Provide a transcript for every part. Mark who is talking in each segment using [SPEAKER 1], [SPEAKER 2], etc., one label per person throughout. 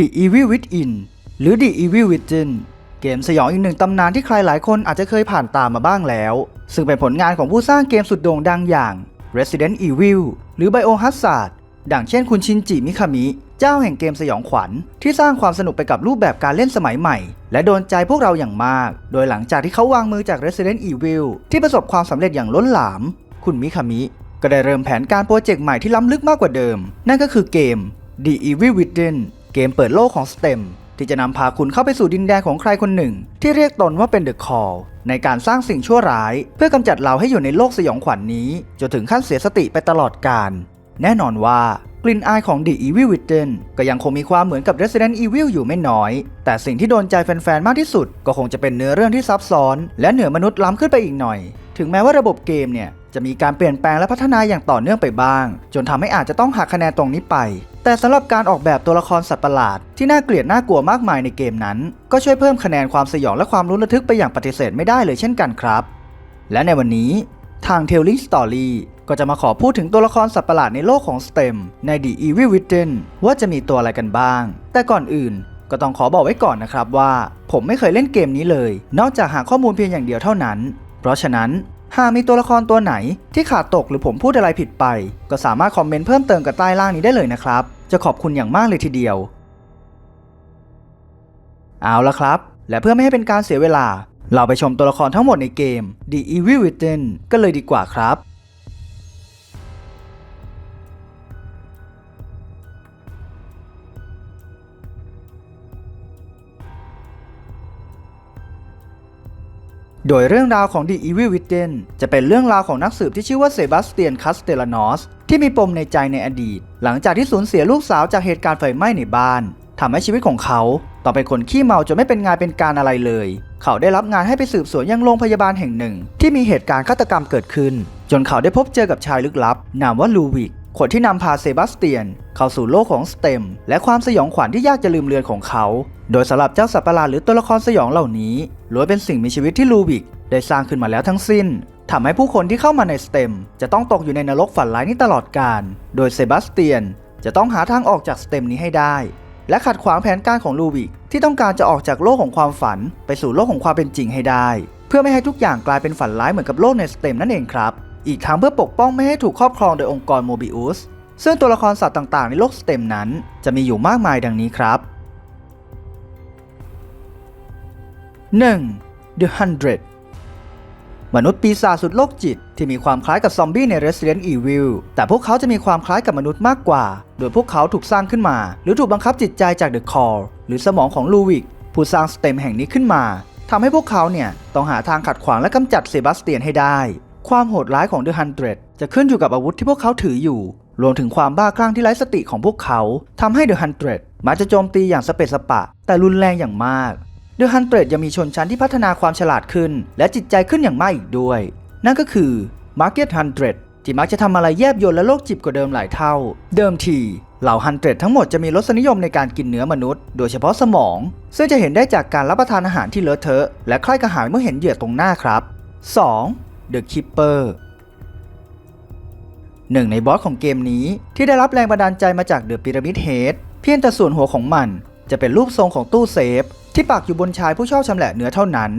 [SPEAKER 1] The Evil Within หรือ The Evil Within เกมสยองอีกหนึ่งตำนานที่ใครหลายคนอาจจะเคยผ่านตามมาบ้างแล้ว ซึ่งเป็นผลงานของผู้สร้างเกมสุดโด่งดังอย่าง Resident Evil หรือ Biohazard ดังเช่นคุณชินจิมิคามิ เจ้าแห่งเกมสยองขวัญ ที่สร้างความสนุกไปกับรูปแบบการเล่นสมัยใหม่ และโดนใจพวกเราอย่างมาก โดยหลังจากที่เขาวางมือจาก Resident Evil ที่ประสบความสำเร็จอย่างล้นหลาม คุณมิคามิ ก็ได้เริ่มแผนการโปรเจกต์ใหม่ที่ล้ำลึกมากกว่าเดิม นั่นก็คือเกม The Evil Within เกมเปิดโลกของ STEM ที่จะนำพาคุณเข้าไปสู่ดินแดนของใครคนหนึ่ง ที่เรียกตนว่าเป็น The Call ในการสร้างสิ่งชั่วร้าย เพื่อกำจัดเราให้อยู่ในโลกสยองขวัญนนี้ จนถึงขั้นเสียสติไปตลอดกาลแน่นอนว่ากลิ่นอายของ The Evil Within ก็ยังคงมีความเหมือนกับ Resident Evil อยู่ไม่น้อย แต่สิ่งที่โดนใจแฟนๆ มากที่สุด ก็คงจะเป็นเนื้อเรื่องที่ซับซ้อน และเหนือมนุษย์ล้ำขึ้นไปอีกหน่อย ถึงแม้ว่าระบบเกมเนี่ยจะมีการเปลี่ยนแปลงและพัฒนาอย่างต่อเนื่องไปบ้าง จนทำให้อาจจะต้องหักคะแนนตรงนี้ไป แต่สำหรับการออกแบบตัวละครสัตว์ประหลาด ที่น่าเกลียดน่ากลัวมากมายในเกมนั้น ก็ช่วยเพิ่มคะแนนความสยองและความรุนระทึกไปอย่างปฏิเสธไม่ได้เลยเช่นกันครับ และในวันนี้ทาง Telling Story ก็จะมาขอพูดถึงตัวละครสัตว์ประหลาดในโลกของ STEM ใน The Evil Within ว่าจะมีตัวอะไรกันบ้าง แต่ก่อนอื่น ก็ต้องขอบอกไว้ก่อนนะครับว่า ผมไม่เคยเล่นเกมนี้เลย นอกจากหาข้อมูลเพียงอย่างเดียวเท่านั้น เพราะฉะนั้นหากมีตัวละครตัวไหนที่ขาดตกหรือผมพูดอะไรผิดไป ก็สามารถคอมเมนต์เพิ่มเติมกับใต้ล่างนี้ได้เลยนะครับ จะขอบคุณอย่างมากเลยทีเดียว เอาละครับ และเพื่อไม่ให้เป็นการเสียเวลา เราไปชมตัวละครทั้งหมดในเกม The Evil Within ก็เลยดีกว่าครับโดยเรื่องราวของ The Evil Within จะเป็นเรื่องราวของนักสืบที่ชื่อว่าเซบาสเตียนคาสเตลานอส ที่มีปมในใจในอดีต หลังจากที่สูญเสียลูกสาวจากเหตุการณ์ไฟไหม้ในบ้านทำให้ชีวิตของเขาต้องเป็นคนขี้เมาจนไม่เป็นงานเป็นการอะไรเลย เขาได้รับงานให้ไปสืบสวนยังโรงพยาบาลแห่งหนึ่ง ที่มีเหตุการณ์ฆาตกรรมเกิดขึ้น จนเขาได้พบเจอกับชายลึกลับ นามว่าลูวิกคนที่นำพาเซบาสเตียน เข้าสู่โลกของสเต็ม และความสยองขวัญที่ยากจะลืมเลือนของเขา โดยสำหรับเจ้าสัตว์ประหลาดหรือตัวละครสยองเหล่านี้ล้วนเป็นสิ่งมีชีวิตที่ลูวิกได้สร้างขึ้นมาแล้วทั้งสิ้น ทำให้ผู้คนที่เข้ามาในสเต็มจะต้องตกอยู่ในนรกฝันร้ายนี้ตลอดกาล โดยเซบาสเตียนจะต้องหาทางออกจากสเต็มนี้ให้ได้ และขัดขวางแผนการของลูวิกที่ต้องการจะออกจากโลกของความฝัน ไปสู่โลกของความเป็นจริงให้ได้ เพื่อไม่ให้ทุกอย่างกลายเป็นฝันร้ายเหมือนกับโลกในสเต็มนั่นเองครับ อีกทั้งเพื่อปกป้องไม่ให้ถูกครอบครองโดยองค์กรโมบิอุสซึ่งตัวละครสัตว์ต่างๆ ในโลกสเต็มนั้น จะมีอยู่มากมายดังนี้ครับ 1. The Hundred มนุษย์ปีศาจสุดโรคจิต ที่มีความคล้ายกับซอมบี้ใน Resident Evil แต่พวกเขาจะมีความคล้ายกับมนุษย์มากกว่า โดยพวกเขาถูกสร้างขึ้นมา หรือถูกบังคับจิตใจจาก The Core หรือสมองของลูวิกผู้สร้างสเต็มแห่งนี้ขึ้นมาทำให้พวกเขาเนี่ยต้องหาทางขัดขวางและกำจัดเซบาสเตียนให้ได้ ความโหดร้ายของ The Hundred จะขึ้นอยู่กับอาวุธที่พวกเขาถืออยู่ รวมถึงความบ้าคลั่งที่ไร้สติของพวกเขาทำให้ The Hundred มักจะโจมตีอย่างสเปซสปะ แต่รุนแรงอย่างมาก The Hundred ยังมีชนชั้นที่พัฒนาความฉลาดขึ้น และจิตใจขึ้นอย่างมากอีกด้วย นั่นก็คือ Market Hundred ที่มักจะทำอะไรแยบยลและโลกจิบกว่าเดิมหลายเท่า เดิมทีเหล่า Hundred ทั้งหมดจะมีรสนิยมในการกินเนื้อมนุษย์ โดยเฉพาะสมอง ซึ่งจะเห็นได้จากการรับประทานอาหารที่เลอะเทอะและใคร่กระหายเมื่อเห็นเหยื่อตรงหน้าครับ 2. The Keeper หนึ่งในบอสของเกมนี้ที่ได้รับแรงบันดาลใจมาจากเดอะพีระมิดเฮดเพียงแต่ส่วนหัวของมัน จะเป็นรูปทรงของตู้เซฟ ที่ปักอยู่บนชายผู้ชอบชำแหละเนื้อเท่านั้น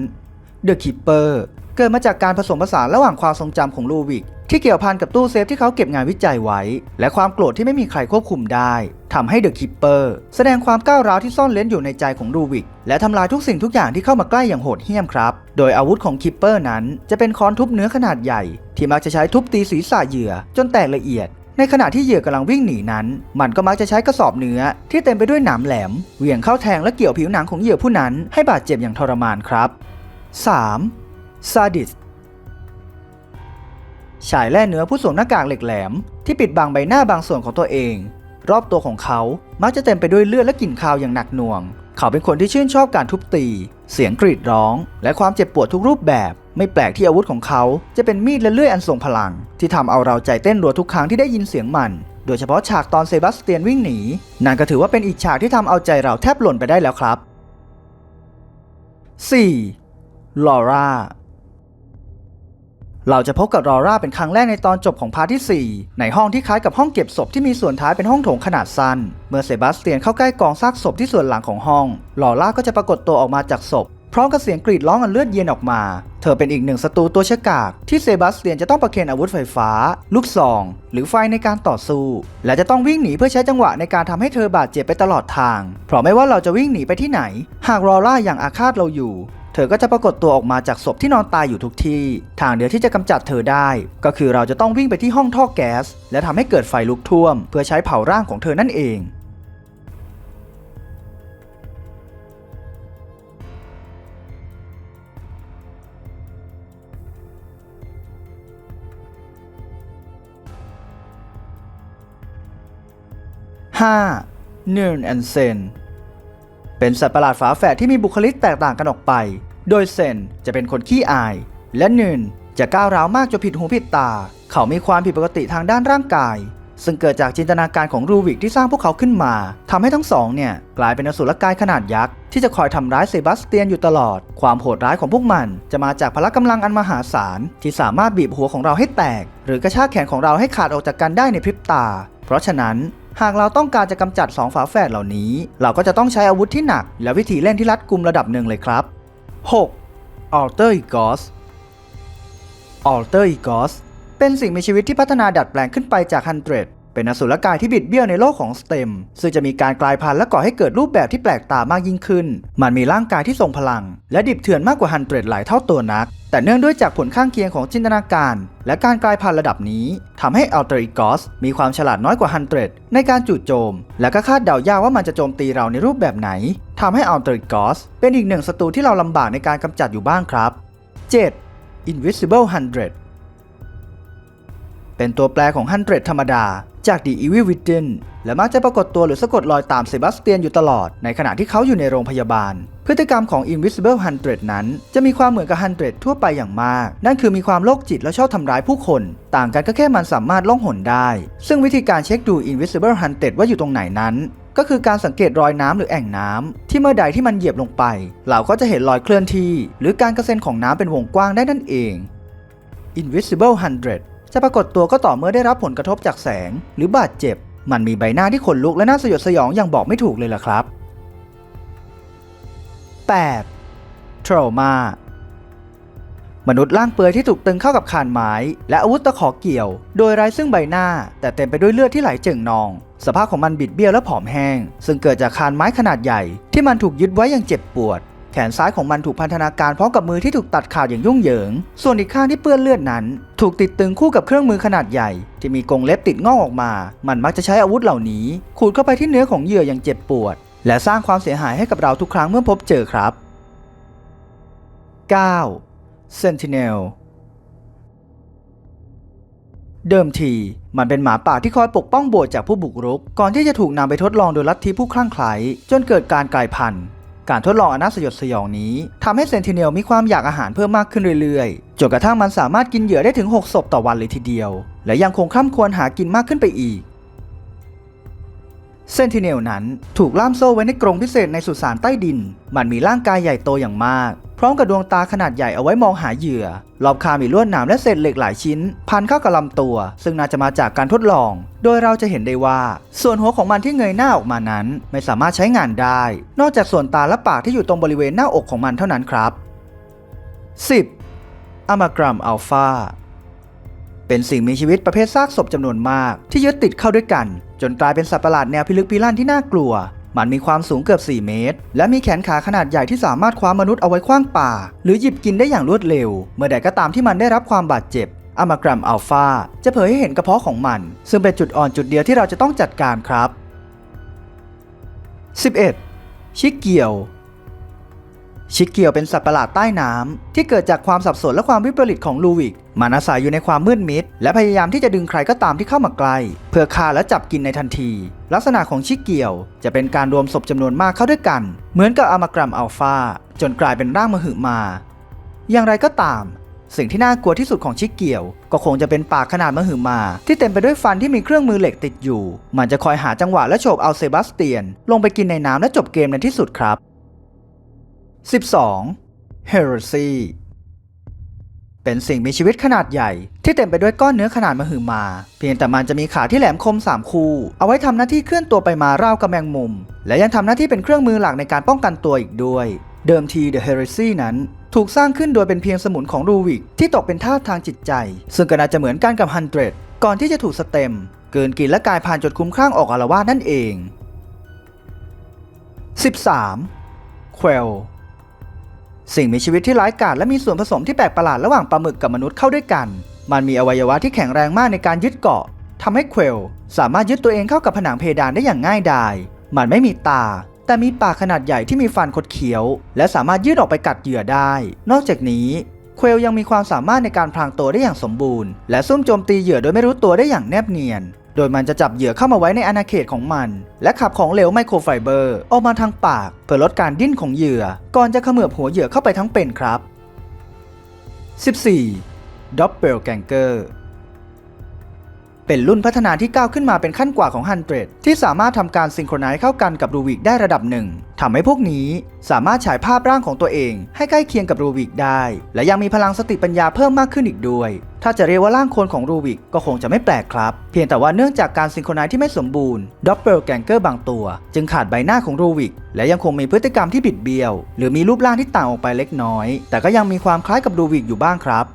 [SPEAKER 1] The Keeper เกิดมาจากการผสมผสานระหว่างความทรงจำของลูวิกที่เกี่ยวพันกับตู้เซฟที่เขาเก็บงานวิจัยไว้ และความโกรธที่ไม่มีใครควบคุมได้ทำให้ The Keeper แสดงความก้าวร้าวที่ซ่อนเล้นอยู่ในใจของลูวิก และทำลายทุกสิ่งทุกอย่างที่เข้ามาใกล้อย่างโหดเหี้ยมครับ โดยอาวุธของ Keeper นั้นจะเป็นค้อนทุบเนื้อขนาดใหญ่ ที่มักจะใช้ทุบตีศีรษะเหยื่อจนแตกละเอียด ในขณะที่เหยื่อกำลังวิ่งหนีนั้น มันก็มักจะใช้กระสอบเนื้อที่เต็มไปด้วยหนามแหลมเหวี่ยงเข้าแทงและเกี่ยวผิวหนังของเหยื่อผู้นั้นให้บาดเจ็บอย่างทรมานครับ 3. ซาดิสชายแล่เนื้อผู้สวมหน้ากากเหล็กแหลม ที่ปิดบังใบหน้าบางส่วนของตัวเอง รอบตัวของเขามักจะเต็มไปด้วยเลือดและกลิ่นคาวอย่างหนักหน่วง เขาเป็นคนที่ชื่นชอบการทุบตี เสียงกรีดร้อง และความเจ็บปวดทุกรูปแบบ ไม่แปลกที่อาวุธของเขาจะเป็นมีดและเลื่อยอันทรงพลัง ที่ทำเอาเราใจเต้นรัวทุกครั้งที่ได้ยินเสียงมัน โดยเฉพาะฉากตอนเซบาสเตียนวิ่งหนี นั่นก็ถือว่าเป็นอีกฉากที่ทำเอาใจเราแทบหล่นไปได้แล้วครับ 4. ลอร่าเราจะพบกับรอร่าเป็นครั้งแรกในตอนจบของพาร์ทที่ 4 ในห้องที่คล้ายกับห้องเก็บศพที่มีส่วนท้ายเป็นห้องโถงขนาดสั้น เมื่อเซบาสเตียนเข้าใกล้กองซากศพที่ส่วนหลังของห้องลอร่าก็จะปรากฏตัวออกมาจากศพ ร้อมกับเสียงกรีดร้องอันเลือดเย็นออกมา เธอเป็นอีกหนึ่งศัตรูตัวฉกาจที่เซบาสเตียนจะต้องประเคนอาวุธไฟฟ้า ลูกซอง หรือไฟในการต่อสู้ และจะต้องวิ่งหนีเพื่อใช้จังหวะในการทำให้เธอบาดเจ็บไปตลอดทาง เพราะไม่ว่าเราจะวิ่งหนีไปที่ไหน หากรอร่าอย่างอาฆาตเราอยู่เธอก็จะปรากฏตัวออกมาจากศพที่นอนตายอยู่ทุกที่ ทางเดียวที่จะกำจัดเธอได้ ก็คือเราจะต้องวิ่งไปที่ห้องท่อแก๊ส และทำให้เกิดไฟลุกท่วม เพื่อใช้เผาร่างของเธอนั่นเอง 5. เน r ร์แอนเซนเป็นสัตว์ประหลาดฝาแฝดที่มีบุคลิกแตกต่างกันออกไป โดยเซนจะเป็นคนขี้อาย และเนนจะก้าวร้าวมากจนผิดหูผิดตา เขามีความผิดปกติทางด้านร่างกาย ซึ่งเกิดจากจินตนาการของรูวิกที่สร้างพวกเขาขึ้นมาทำให้ทั้งสองเนี่ยกลายเป็นอสุรกายขนาดยักษ์ที่จะคอยทำร้ายเซบาสเตียนอยู่ตลอด ความโหดร้ายของพวกมันจะมาจากพละกำลังอันมหาศาลที่สามารถบีบหัวของเราให้แตก หรือกระชากแขนของเราให้ขาดออกจากกันได้ในพริบตา เพราะฉะนั้น หากเราต้องการจะกำจัด 2 ฝาแฝดเหล่านี้ เราก็จะต้องใช้อาวุธที่หนัก และวิธีเล่นที่รัดกุมระดับหนึ่งเลยครับ 6. Alter Egos Alter Egos เป็นสิ่งมีชีวิตที่พัฒนาดัดแปลงขึ้นไปจากฮัน เป็นอสุรกายที่บิดเบี้ยวในโลกของสเต็มซึ่งจะมีการกลายพันธุ์และก่อให้เกิดรูปแบบที่แปลกตามากยิ่งขึ้น มันมีร่างกายที่ทรงพลัง และดิบเถื่อนมากกว่าฮันเดรดหลายเท่าตัวนัก แต่เนื่องด้วยจากผลข้างเคียงของจินตนาการ และการกลายพันธุ์ระดับนี้ทำให้ Alter Egos มีความฉลาดน้อยกว่าฮันเดรดในการจู่โจม และก็คาดเดายากว่ามันจะโจมตีเราในรูปแบบไหนทำให้ Alter Egos เป็นอีกหนึ่งศัตรูที่เราลำบากในการกำจัดอยู่บ้างครับ 7. Invisible Hundred เป็นตัวแปรของฮันเดรดธรรมดา จาก The Evil Within และมักจะปรากฏตัวหรือสะกดรอยตามเซบาสเตียนอยู่ตลอด ในขณะที่เขาอยู่ในโรงพยาบาล พฤติกรรมของ Invisible Hundred นั้น จะมีความเหมือนกับ Hundred ทั่วไปอย่างมาก นั่นคือมีความโรคจิตและชอบทำร้ายผู้คน ต่างกันก็แค่มันสามารถล่องหนได้ ซึ่งวิธีการเช็คดู Invisible Hundred ว่าอยู่ตรงไหนนั้นก็คือการสังเกตรอยน้ำหรือแอ่งน้ำที่เมื่อใดที่มันเหยียบลงไป เราก็จะเห็นรอยเคลื่อนที่ หรือการกระเซ็นของน้ำเป็นวงกว้างได้นั่นเอง Invisible Hundred จะปรากฏตัวก็ต่อเมื่อได้รับผลกระทบจากแสง หรือบาดเจ็บ มันมีใบหน้าที่ขนลุกและน่าสยดสยองอย่างบอกไม่ถูกเลยล่ะครับ 8. Trauma มนุษย์ร่างเปลือยที่ถูกตึงเข้ากับคานไม้ และอาวุธตะขอเกี่ยว โดยไร้ซึ่งใบหน้า แต่เต็มไปด้วยเลือดที่ไหลเจิ่งนอง สภาพของมันบิดเบี้ยวและผอมแห้ง ซึ่งเกิดจากคานไม้ขนาดใหญ่ ที่มันถูกยึดไว้อย่างเจ็บปวด ขนซ้ายของมันถูกพันธนาการพร้อมกับมือที่ถูกตัดขาดอย่างยุ่งเหยิง ส่วนอีกข้างที่เปื้อนเลือดนั้น ถูกติดตึงคู่กับเครื่องมือขนาดใหญ่ ที่มีกรงเล็บติดงอกออกมา มันมักจะใช้อาวุธเหล่านี้ขูดเข้าไปที่เนื้อของเหยื่ออย่างเจ็บปวด และสร้างความเสียหายให้กับเราทุกครั้งเมื่อพบเจอครับ 9. Sentinel เดิมที มันเป็นหมาป่าที่คอยปกป้องโบสถ์จากผู้บุกรุก ก่อนที่จะถูกนำไปทดลองโดยลัทธิผู้คลั่งไคล้จนเกิดการกลายพันธุ์ การทดลองอันน่าสยดสยองนี้ทำให้เซนติเนลมีความอยากอาหารเพิ่มมากขึ้นเรื่อยๆ จนกระทั่งมันสามารถกินเหยื่อได้ถึง 6 ศพต่อวันเลยทีเดียว และยังคงคร่ำควรหากินมากขึ้นไปอีก เซนติเนลนั้นถูกล่ามโซ่ไว้ในกรงพิเศษในสุสานใต้ดิน มันมีร่างกายใหญ่โตอย่างมาก พร้อมกับดวงตาขนาดใหญ่เอาไว้มองหาเหยื่อรอบคามีลวดหนามและเศษเหล็กหลายชิ้น พันเข้ากับลำตัว ซึ่งน่าจะมาจากการทดลอง โดยเราจะเห็นได้ว่า ส่วนหัวของมันที่เงยหน้าออกมานั้น ไม่สามารถใช้งานได้ นอกจากส่วนตาและปากที่อยู่ตรงบริเวณหน้าอกของมันเท่านั้นครับ 10. อะมากรัมอัลฟาเป็นสิ่งมีชีวิตประเภทซากศพจำนวนมาก ที่ยึดติดเข้าด้วยกัน จนกลายเป็นสัตว์ประหลาดแนวพิลึกพิลั่นที่น่ากลัว มันมีความสูงเกือบ 4 เมตร และมีแขนขาขนาดใหญ่ที่สามารถคว้ามนุษย์เอาไว้คว้างป่า หรือหยิบกินได้อย่างรวดเร็ว เมื่อใดก็ตามที่มันได้รับความบาดเจ็บอามากรัมอัลฟาจะเผยให้เห็นกระเพาะของมัน ซึ่งเป็นจุดอ่อนจุดเดียวที่เราจะต้องจัดการครับ 11. ชิเกียว ชิเกียวเป็นสัตว์ประหลาดใต้น้ำที่เกิดจากความสับสนและความวิปริตของลูวิกมันอาศัยอยู่ในความมืดมิด และพยายามที่จะดึงใครก็ตามที่เข้ามาใกล้ เพื่อฆ่าและจับกินในทันที ลักษณะของชิเกียว จะเป็นการรวมศพจำนวนมากเข้าด้วยกัน เหมือนกับอะมากรัมอัลฟาจนกลายเป็นร่างมหึมา อย่างไรก็ตาม สิ่งที่น่ากลัวที่สุดของชิเกียว ก็คงจะเป็นปากขนาดมหึมา ที่เต็มไปด้วยฟันที่มีเครื่องมือเหล็กติดอยู่ มันจะคอยหาจังหวะและโฉบเอาเซบาสเตียน ลงไปกินในน้ำและจบเกมในที่สุดครับ 12. Heresy เเป็นสิ่งมีชีวิตขนาดใหญ่ที่เต็มไปด้วยก้อนเนื้อขนาดมหึมา เพียงแต่มันจะมีขาที่แหลมคม 3 คู่ เอาไว้ทำหน้าที่เคลื่อนตัวไปมาราวกับแมงมุม และยังทำหน้าที่เป็นเครื่องมือหลักในการป้องกันตัวอีกด้วย เดิมที The Heresy นั้นถูกสร้างขึ้นโดยเป็นเพียงสมุนของรูวิกที่ตกเป็นทาสทางจิตใจ ซึ่งก็น่าจะเหมือนกันกับฮันเดรดก่อนที่จะถูกสเต็มเกินกินและกายพันจนคลุ้มคลั่งออกอาละวาดนั่นเอง 13. ควล สิ่งมีชีวิตที่ร้ายกาจและมีส่วนผสมที่แปลกประหลาดระหว่างปลาหมึกกับมนุษย์เข้าด้วยกัน มันมีอวัยวะที่แข็งแรงมากในการยึดเกาะทำให้เควลสามารถยึดตัวเองเข้ากับผนังเพดานได้อย่างง่ายดาย มันไม่มีตา แต่มีปากขนาดใหญ่ที่มีฟันคดเคี้ยว และสามารถยืดออกไปกัดเหยื่อได้ นอกจากนี้เควลยังมีความสามารถในการพรางตัวได้อย่างสมบูรณ์ และซุ่มโจมตีเหยื่อโดยไม่รู้ตัวได้อย่างแนบเนียน โดยมันจะจับเหยื่อเข้ามาไว้ในอาณาเขตของมัน และขับของเหลวไมโครไฟเบอร์ออกมาทางปาก เพื่อลดการดิ้นของเหยื่อ ก่อนจะเขมือบหัวเหยื่อเข้าไปทั้งเป็นครับ 14. Doppelganger เป็นรุ่นพัฒนาที่ก้าวขึ้นมาเป็นขั้นกว่าของ 100 ที่สามารถทำการซิงโครไนซ์เข้ากันกับรูวิกได้ระดับหนึ่งทำให้พวกนี้สามารถฉายภาพร่างของตัวเอง ให้ใกล้เคียงกับรูวิกได้ และยังมีพลังสติปัญญาเพิ่มมากขึ้นอีกด้วย ถ้าจะเรียกว่าร่างคนของรูวิกก็คงจะไม่แปลกครับ เพียงแต่ว่าเนื่องจากการซิงโครไนซ์ที่ไม่สมบูรณ์ด็อปเปิลแกงเกอร์บางตัว จึงขาดใบหน้าของรูวิกและยังคงมีพฤติกรรมที่บิดเบี้ยว หรือมีรูปร่างที่ต่างออกไปเล็กน้อย แต่ก็ยังมีความคล้ายกับรูวิกอยู่บ้างครับ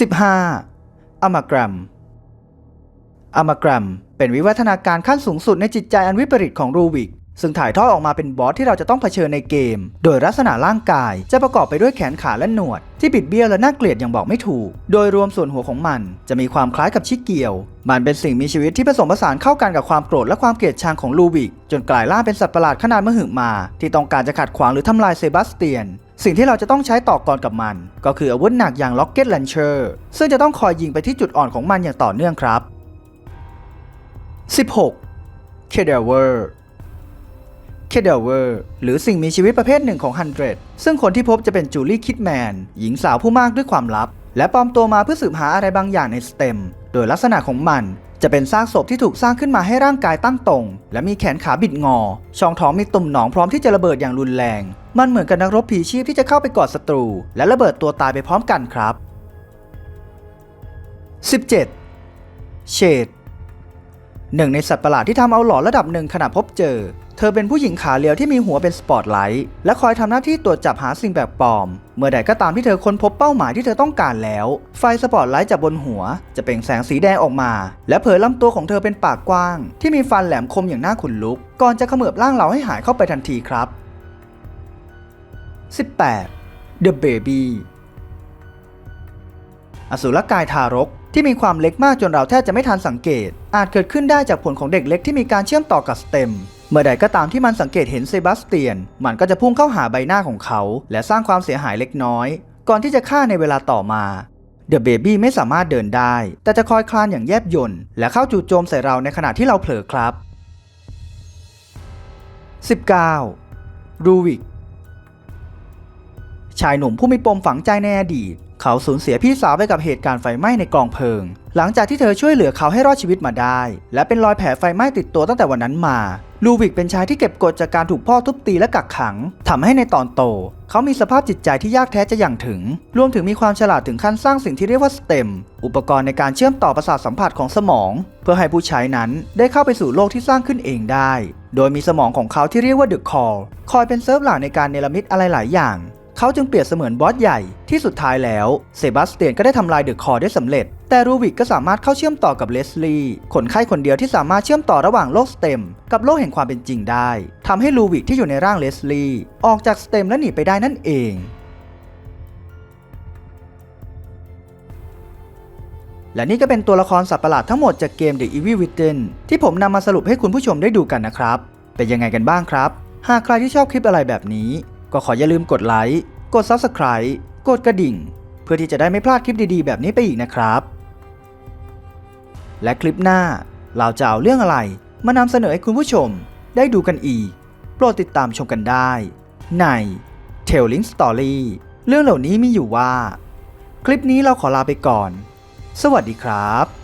[SPEAKER 1] 15. อมากรัมอมากรัมเป็นวิวัฒนาการขั้นสูงสุดในจิตใจอันวิปริตของรูวิก ซึ่งถ่ายทอดออกมาเป็นบอสที่เราจะต้องเผชิญในเกม โดยลักษณะร่างกายจะประกอบไปด้วยแขนขาและหนวด ที่บิดเบี้ยวและน่าเกลียดอย่างบอกไม่ถูก โดยรวมส่วนหัวของมันจะมีความคล้ายกับชิเกียว มันเป็นสิ่งมีชีวิตที่ผสมผสานเข้ากันกับความโกรธและความเกลียดชังของลูวิก จนกลายร่างเป็นสัตว์ประหลาดขนาดมหึมา ที่ต้องการจะขัดขวางหรือทำลายเซบาสเตียน สิ่งที่เราจะต้องใช้ต่อกรกับมัน ก็คืออาวุธหนักอย่างล็อกเก็ตแลนเชอร์ซึ่งจะต้องคอยยิงไปที่จุดอ่อนของมันอย่างต่อเนื่องครับ 16. Cadaver Cadaver หรือสิ่งมีชีวิตประเภทหนึ่งของ100ซึ่งคนที่พบจะเป็นจูลี่คิดแมนหญิงสาวผู้มากด้วยความลับ และปลอมตัวมาเพื่อสืบหาอะไรบางอย่างในสเต็ม โดยลักษณะของมันจะเป็นซากศพที่ถูกสร้างขึ้นมาให้ร่างกายตั้งตรง และมีแขนขาบิดงอ ช่องท้องมีตุ่มหนองพร้อมที่จะระเบิดอย่างรุนแรง มันเหมือนกับนักรบผีชีพที่จะเข้าไปกอดศัตรู และระเบิดตัวตายไปพร้อมกันครับ 17. เชด หนึ่งในสัตว์ประหลาดที่ทำเอาหลอนระดับหนึ่งขณะพบเจอ เธอเป็นผู้หญิงขาเลียวที่มีหัวเป็นสปอตไลท์และคอยทำหน้าที่ตรวจจับหาสิ่งแปลกปลอม เมื่อใดก็ตามที่เธอค้นพบเป้าหมายที่เธอต้องการแล้ว ไฟสปอตไลท์จากบนหัว จะเปล่งแสงสีแดงออกมา และเผยลำตัวของเธอเป็นปากกว้าง ที่มีฟันแหลมคมอย่างน่าขนลุก ก่อนจะเขมือบร่างเราให้หายเข้าไปทันทีครับ 18. The Baby อสุรกายทารก ที่มีความเล็กมากจนเราแทบจะไม่ทันสังเกต อาจเกิดขึ้นได้จากผลของเด็กเล็กที่มีการเชื่อมต่อกับสเต็ม เมื่อใดก็ตามที่มันสังเกตเห็นเซบาสเตียน มันก็จะพุ่งเข้าหาใบหน้าของเขา และสร้างความเสียหายเล็กน้อย ก่อนที่จะฆ่าในเวลาต่อมาเดอะเบบี้ไม่สามารถเดินได้ แต่จะคอยคลานอย่างแยบยลและเข้าจู่โจมใส่เราในขณะที่เราเผลอครับ 19. รูวิกชายหนุ่มผู้มีปมฝังใจในอดีต เขาสูญเสียพี่สาวไปกับเหตุการณ์ไฟไหม้ในกองเพลิง หลังจากที่เธอช่วยเหลือเขาให้รอดชีวิตมาได้ และเป็นรอยแผลไฟไหม้ติดตัวตั้งแต่วันนั้นมาลูวิกเป็นชายที่เก็บกดจากการถูกพ่อทุบตีและกักขังทำให้ในตอนโต เขามีสภาพจิตใจที่ยากแท้จะอย่างถึง รวมถึงมีความฉลาดถึงขั้นสร้างสิ่งที่เรียกว่าสเต็ม อุปกรณ์ในการเชื่อมต่อประสาทสัมผัสของสมอง เพื่อให้ผู้ใช้นั้นได้เข้าไปสู่โลกที่สร้างขึ้นเองได้ โดยมีสมองของเขาที่เรียกว่า The Call คอยเป็นเซิร์ฟหลักในการเนรมิตอะไรหลายอย่าง เขาจึงเปรียบเสมือนบอสใหญ่ที่สุดท้ายแล้วเซบาสเตียนก็ได้ทำลายเดอะคอร์ได้สำเร็จ แต่รูวิกก็สามารถเข้าเชื่อมต่อกับเลสลีย์คนไข้คนเดียวที่สามารถเชื่อมต่อระหว่างโลกสเต็ม กับโลกแห่งความเป็นจริงได้ทำให้ลูวิกที่อยู่ในร่างเลสลีย์ออกจากสเต็มและหนีไปได้นั่นเองและนี่ก็เป็นตัวละครสัตว์ประหลาดทั้งหมดจากเกม The Evil Within ที่ผมนำมาสรุปให้คุณผู้ชมได้ดูกันนะครับ เป็นยังไงกันบ้างครับ หากใครที่ชอบคลิปอะไรแบบนี้ ก็ขออย่าลืมกดไลค์ กด Subscribe กดกระดิ่ง เพื่อที่จะได้ไม่พลาดคลิปดีๆ แบบนี้ไปอีกนะครับ และคลิปหน้าเราจะเอาเรื่องอะไรมานำเสนอให้คุณผู้ชมได้ดูกันอีก โปรดติดตามชมกันได้ ใน Telling Story เรื่องเหล่านี้มีอยู่ว่า คลิปนี้เราขอลาไปก่อน สวัสดีครับ